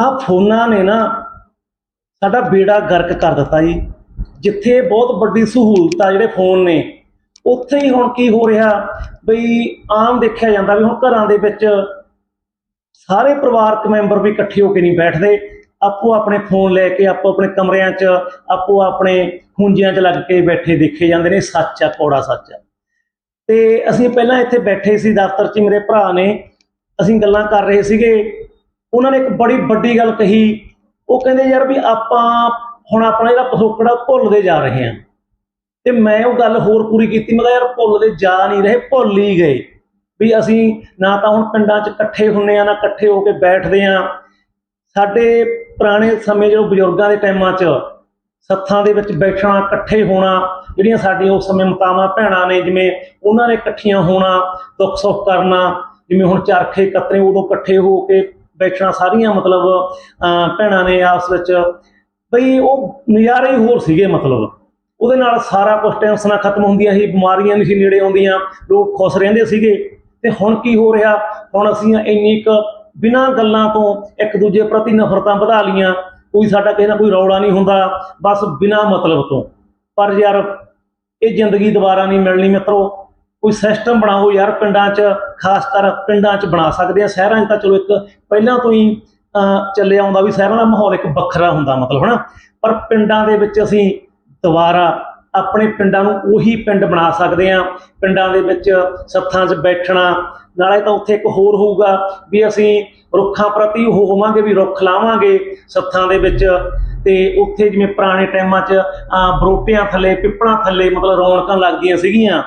ਆਹ ਫੋਨਾਂ ਨੇ ਨਾ ਸਾਡਾ ਬੇੜਾ ਗਰਕ ਕਰ ਦਿੱਤਾ ਜੀ। ਜਿੱਥੇ ਬਹੁਤ ਵੱਡੀ ਸਹੂਲਤ ਆ ਜਿਹੜੇ ਫੋਨ ਨੇ, ਉੱਥੇ ਹੀ ਹੁਣ ਕੀ ਹੋ ਰਿਹਾ ਬਈ ਆਮ ਦੇਖਿਆ ਜਾਂਦਾ ਵੀ ਹੁਣ ਘਰਾਂ ਦੇ ਵਿੱਚ ਸਾਰੇ ਪਰਿਵਾਰਕ ਮੈਂਬਰ ਵੀ ਇਕੱਠੇ ਹੋ ਕੇ ਨਹੀਂ ਬੈਠਦੇ। ਆਪੋ ਆਪਣੇ ਫੋਨ ਲੈ ਕੇ, ਆਪੋ ਆਪਣੇ ਕਮਰਿਆਂ 'ਚ, ਆਪੋ ਆਪਣੇ ਖੁੰਝਿਆਂ 'ਚ ਲੱਗ ਕੇ ਬੈਠੇ ਦੇਖੇ ਜਾਂਦੇ ਨੇ, ਸੱਚ ਆ, ਕੋੜਾ ਸੱਚ ਆ। ਤੇ ਅਸੀਂ ਪਹਿਲਾਂ ਇੱਥੇ ਬੈਠੇ ਸੀ, ਦਫ਼ਤਰ 'ਚ ਮੇਰੇ ਭਰਾ ਨੇ। ਅਸੀਂ ਗੱਲਾਂ ਕਰ ਰਹੇ ਸੀਗੇ। ਉਹਨਾਂ ਨੇ ਇੱਕ ਬੜੀ ਵੱਡੀ ਗੱਲ ਕਹੀ। ਉਹ ਕਹਿੰਦੇ, ਯਾਰ ਵੀ ਆਪਾਂ ਹੁਣ ਆਪਣਾ ਜਿਹੜਾ ਪਿਛੋਕੜਾ ਭੁੱਲਦੇ ਜਾ ਰਹੇ ਹਾਂ। ਤੇ ਮੈਂ ਉਹ ਗੱਲ ਹੋਰ ਪੂਰੀ ਕੀਤੀ। ਮੈਂ ਕਿਹਾ, ਯਾਰ ਭੁੱਲਦੇ ਜਾ ਨਹੀਂ ਰਹੇ, ਭੁੱਲ ਹੀ ਗਏ। ਵੀ ਅਸੀਂ ਨਾ ਤਾਂ ਹੁਣ ਪਿੰਡਾਂ 'ਚ ਇਕੱਠੇ ਹੁੰਨੇ ਆ ਨਾ ਇਕੱਠੇ ਹੋ ਕੇ ਬੈਠਦੇ ਆ ਸਾਡੇ ਪੁਰਾਣੇ ਸਮੇਂ ਜਦੋਂ ਬਜ਼ੁਰਗਾਂ ਦੇ ਟਾਈਮਾਂ 'ਚ ਸੱਥਾਂ ਦੇ ਵਿੱਚ ਬੈਠਣਾ, ਇਕੱਠੇ ਹੋਣਾ, ਜਿਹੜੀਆਂ ਸਾਡੀਆਂ ਉਸ ਸਮੇਂ ਮਾਤਾਵਾਂ, ਭੈਣਾਂ ਨੇ, ਜਿਵੇਂ ਉਹਨਾਂ ਨੇ ਇਕੱਠੀਆਂ ਹੋਣਾ ਦੁੱਖ ਸੁੱਖ ਕਰਨਾ, ਜਿਵੇਂ ਹੁਣ ਚਰਖੇ ਕੱਤਰੇ ਉਦੋਂ ਇਕੱਠੇ ਹੋ ਕੇ ਬੈਠਣਾ ਸਾਰੀਆਂ ਮਤਲਬ ਭੈਣਾਂ ਨੇ ਆਪਸ ਵਿੱਚ ਬਈ ਉਹ ਨਜ਼ਾਰੇ ਹੀ ਹੋਰ ਸੀਗੇ ਮਤਲਬ। ਉਹਦੇ ਨਾਲ ਸਾਰਾ ਕੁਝ ਟੈਨਸ਼ਨਾਂ ਖਤਮ ਹੁੰਦੀਆਂ ਸੀ, ਬਿਮਾਰੀਆਂ ਨਹੀਂ ਸੀ, ਨੇੜੇ ਆਉਂਦੀਆਂ, ਲੋਕ ਖੁਸ਼ ਰਹਿੰਦੇ ਸੀਗੇ। ਤੇ ਹੁਣ ਕੀ ਹੋ ਰਿਹਾ? ਹੁਣ ਅਸੀਂ ਇੰਨੀ ਕੁ ਬਿਨਾਂ ਗੱਲਾਂ ਤੋਂ ਇੱਕ ਦੂਜੇ ਪ੍ਰਤੀ ਨਫ਼ਰਤਾਂ ਵਧਾ ਲੀਆਂ ਕੋਈ ਸਾਡਾ ਕਿਸੇ ਨਾਲ ਕੋਈ ਰੌਲਾ ਨਹੀਂ ਹੁੰਦਾ, ਬਸ ਬਿਨਾਂ ਮਤਲਬ ਤੋਂ। ਪਰ ਯਾਰ, ਇਹ ਜ਼ਿੰਦਗੀ ਦੁਬਾਰਾ ਨਹੀਂ ਮਿਲਣੀ ਮਿੱਤਰੋ। ਕੋਈ ਸਿਸਟਮ ਬਣਾਓ ਯਾਰ ਪਿੰਡਾਂ 'ਚ ਖਾਸ ਕਰ ਪਿੰਡਾਂ 'ਚ ਬਣਾ ਸਕਦੇ ਆ। ਸ਼ਹਿਰਾਂ 'ਚ ਤਾਂ ਚਲੋ ਇੱਕ ਪਹਿਲਾਂ ਤੋਂ ਹੀ ਅਹ, ਚੱਲਿਆ ਆਉਂਦਾ ਵੀ ਸ਼ਹਿਰਾਂ ਦਾ ਮਾਹੌਲ ਇੱਕ ਵੱਖਰਾ ਹੁੰਦਾ ਮਤਲਬ ਹਨਾ? ਪਰ ਪਿੰਡਾਂ ਦੇ ਵਿੱਚ ਅਸੀਂ ਦੁਬਾਰਾ ਆਪਣੇ ਪਿੰਡਾਂ ਨੂੰ ਉਹੀ ਪਿੰਡ ਬਣਾ ਸਕਦੇ ਆ। ਪਿੰਡਾਂ ਦੇ ਵਿੱਚ ਸੱਥਾਂ 'ਚ ਬੈਠਣਾ ਨਾਲੇ ਤਾਂ ਉੱਥੇ ਇੱਕ ਹੋਰ ਹੋਊਗਾ ਵੀ ਅਸੀਂ ਰੁੱਖਾਂ ਪ੍ਰਤੀ ਉਹ ਹੋਵਾਂਗੇ ਵੀ ਰੁੱਖ ਲਾਵਾਂਗੇ ਸੱਥਾਂ ਦੇ ਵਿੱਚ। ਤੇ ਉੱਥੇ ਜਿਵੇਂ ਪੁਰਾਣੇ ਟਾਈਮਾਂ 'ਚ ਬਰੋਟਿਆਂ ਥੱਲੇ ਪਿੱਪਲਾਂ ਥੱਲੇ ਮਤਲਬ ਰੌਣਕਾਂ ਲੱਗਦੀਆਂ ਸੀਗੀਆਂ।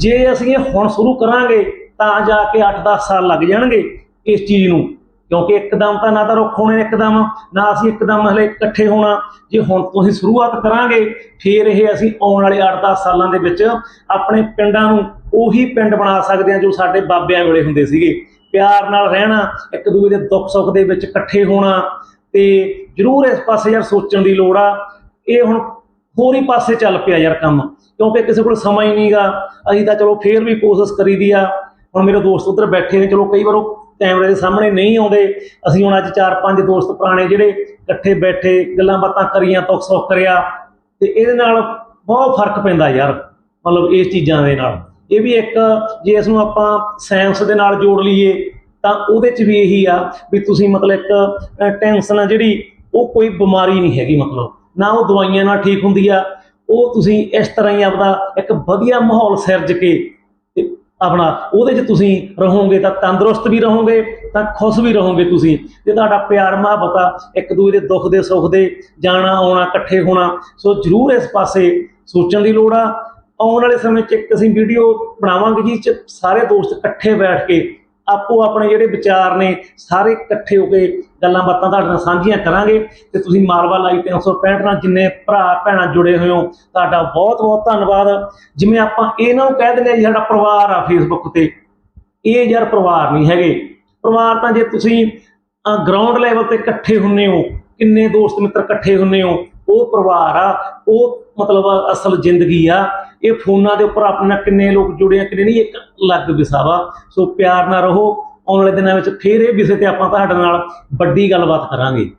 ਜੇ ਅਸੀਂ ਇਹ ਹੁਣ ਸ਼ੁਰੂ ਕਰਾਂਗੇ, ਤਾਂ ਜਾ ਕੇ 8-10 ਸਾਲ ਲੱਗ ਜਾਣਗੇ ਇਸ ਚੀਜ਼ ਨੂੰ। ਕਿਉਂਕਿ ਇੱਕਦਮ ਤਾਂ ਨਾ ਤਾਂ ਰੁੱਖ ਹੋਣੇ ਇੱਕਦਮ, ਨਾ ਅਸੀਂ ਇੱਕਦਮ ਹਲੇ ਇਕੱਠੇ ਹੋਣਾ। ਜੇ ਹੁਣ ਤੁਸੀਂ ਸ਼ੁਰੂਆਤ ਕਰਾਂਗੇ, ਫਿਰ ਇਹ ਅਸੀਂ ਆਉਣ ਵਾਲੇ 8-10 ਸਾਲਾਂ ਦੇ ਵਿੱਚ ਆਪਣੇ ਪਿੰਡਾਂ ਨੂੰ ਉਹੀ ਪਿੰਡ ਬਣਾ ਸਕਦੇ ਹਾਂ ਜੋ ਸਾਡੇ ਬਾਬਿਆਂ ਵੇਲੇ ਹੁੰਦੇ ਸੀਗੇ। ਪਿਆਰ ਨਾਲ ਰਹਿਣਾ, ਇੱਕ ਦੂਜੇ ਦੇ ਦੁੱਖ ਸੁੱਖ ਦੇ ਵਿੱਚ ਇਕੱਠੇ ਹੋਣਾ ਤੇ ਜ਼ਰੂਰ ਇਸ ਪਾਸੇ ਯਾਰ ਸੋਚਣ ਦੀ ਲੋੜ ਆ। ਇਹ ਹੁਣ ਹੋਰ ਹੀ ਪਾਸੇ ਚੱਲ ਪਿਆ ਯਾਰ ਕੰਮ। ਕਿਉਂਕਿ ਕਿਸੇ ਕੋਲ ਸਮਾਂ ਹੀ ਨਹੀਂਗਾ। ਅਸੀਂ ਤਾਂ ਚਲੋ ਫੇਰ ਵੀ ਕੋਸ਼ਿਸ਼ ਕਰੀਦੀ ਆ। ਹੁਣ ਮੇਰੇ ਦੋਸਤ ਉੱਧਰ ਬੈਠੇ ਨੇ, ਚਲੋ ਕਈ ਵਾਰ ਉਹ ਕੈਮਰੇ ਦੇ ਸਾਹਮਣੇ ਨਹੀਂ ਆਉਂਦੇ। ਅਸੀਂ ਹੁਣ ਅੱਜ ਚਾਰ ਪੰਜ ਦੋਸਤ ਪੁਰਾਣੇ ਜਿਹੜੇ ਇਕੱਠੇ ਬੈਠੇ, ਗੱਲਾਂ ਬਾਤਾਂ ਕਰੀਆਂ ਤੁੱਕ ਸੁੱਖ ਕਰਿਆ। ਤੇ ਇਹਦੇ ਨਾਲ ਬਹੁਤ ਫ਼ਰਕ ਪੈਂਦਾ ਯਾਰ, ਮਤਲਬ ਇਸ ਚੀਜ਼ਾਂ ਦੇ ਨਾਲ। ਇਹ ਵੀ ਇੱਕ ਜੇ ਇਸ ਨੂੰ ਆਪਾਂ ਸਾਇੰਸ ਦੇ ਨਾਲ ਜੋੜ ਲਈਏ, ਤਾਂ ਉਹਦੇ 'ਚ ਵੀ ਇਹੀ ਆ ਵੀ ਤੁਸੀਂ ਮਤਲਬ ਇੱਕ ਟੈਨਸ਼ਨ ਆ ਜਿਹੜੀ, ਉਹ ਕੋਈ ਬਿਮਾਰੀ ਨਹੀਂ ਹੈਗੀ ਮਤਲਬ। ਨਾ ਉਹ ਦਵਾਈਆਂ ਨਾਲ ਠੀਕ ਹੁੰਦੀ ਆ ਉਹ ਤੁਸੀਂ ਇਸ ਤਰ੍ਹਾਂ ਹੀ ਆਪਦਾ ਇੱਕ ਵਧੀਆ ਮਾਹੌਲ ਸਿਰਜ ਕੇ ਤੇ ਆਪਣਾ ਉਹਦੇ 'ਚ ਤੁਸੀਂ ਰਹੋਗੇ ਤਾਂ ਤੰਦਰੁਸਤ ਵੀ ਰਹੋਗੇ, ਤਾਂ ਖੁਸ਼ ਵੀ ਰਹੋਗੇ ਤੁਸੀਂ। ਤੇ ਤੁਹਾਡਾ ਪਿਆਰ ਮੁਹੱਬਤ ਆ, ਇੱਕ ਦੂਜੇ ਦੇ ਦੁੱਖ ਦੇ, ਸੁੱਖ ਦੇ, ਜਾਣਾ, ਆਉਣਾ, ਇਕੱਠੇ ਹੋਣਾ, ਸੋ ਜਰੂਰ ਇਸ ਪਾਸੇ ਸੋਚਣ ਦੀ ਲੋੜ ਆ। ਆਉਣ ਵਾਲੇ ਸਮੇਂ 'ਚ ਇੱਕ ਅਸੀਂ ਵੀਡੀਓ ਬਣਾਵਾਂਗੇ ਜਿਸ 'ਚ ਸਾਰੇ ਦੋਸਤ ਇਕੱਠੇ ਬੈਠ ਕੇ ਆਪੋ ਆਪਣੇ ਜਿਹੜੇ ਵਿਚਾਰ ਨੇ ਸਾਰੇ ਇਕੱਠੇ ਹੋ ਕੇ ਗੱਲਾਂ ਬਾਤਾਂ ਤੁਹਾਡੇ ਨਾਲ ਸਾਂਝੀਆਂ ਕਰਾਂਗੇ ਤੇ ਤੁਸੀਂ ਮਾਲਵਾ ਲਾਈਵ 365 ਨਾਲ ਜਿੰਨੇ ਭਰਾ ਭੈਣਾਂ ਜੁੜੇ ਹੋਏ ਹੋ, ਤੁਹਾਡਾ ਬਹੁਤ ਬਹੁਤ ਧੰਨਵਾਦ। ਜਿਵੇਂ ਆਪਾਂ ਇਹਨਾਂ ਨੂੰ ਕਹਿ ਦਿੰਦੇ ਆ ਜੀ, ਸਾਡਾ ਪਰਿਵਾਰ ਆ ਫੇਸਬੁੱਕ ਤੇ। ਇਹ ਯਾਰ ਪਰਿਵਾਰ ਨਹੀਂ ਹੈਗੇ। ਪਰਿਵਾਰ ਤਾਂ ਜੇ ਤੁਸੀਂ ਗਰਾਊਂਡ ਲੈਵਲ ਤੇ ਇਕੱਠੇ ਹੁੰਨੇ ਹੋ, ਕਿੰਨੇ ਦੋਸਤ ਮਿੱਤਰ ਇਕੱਠੇ ਹੁੰਨੇ ਹੋ ਉਹ ਪਰਿਵਾਰ ਆ, ਉਹ ਮਤਲਬ ਅਸਲ ਜ਼ਿੰਦਗੀ ਆ, ਇਹ ਫੋਨਾਂ ਦੇ ਉੱਪਰ ਆਪਣਾ ਕਿੰਨੇ ਲੋਕ ਜੁੜੇ ਆ, ਕਿੰਨੇ ਨਹੀਂ, ਇੱਕ ਅਲੱਗ ਵਿਸਾਵਾ ਸੋ ਪਿਆਰ ਨਾਲ ਰਹੋ, ਆਉਣ ਵਾਲੇ ਦਿਨਾਂ ਵਿੱਚ ਫੇਰ ਇਹ ਵਿਸ਼ੇ ਤੇ ਆਪਾਂ ਤੁਹਾਡੇ ਨਾਲ ਵੱਡੀ ਗੱਲਬਾਤ ਕਰਾਂਗੇ।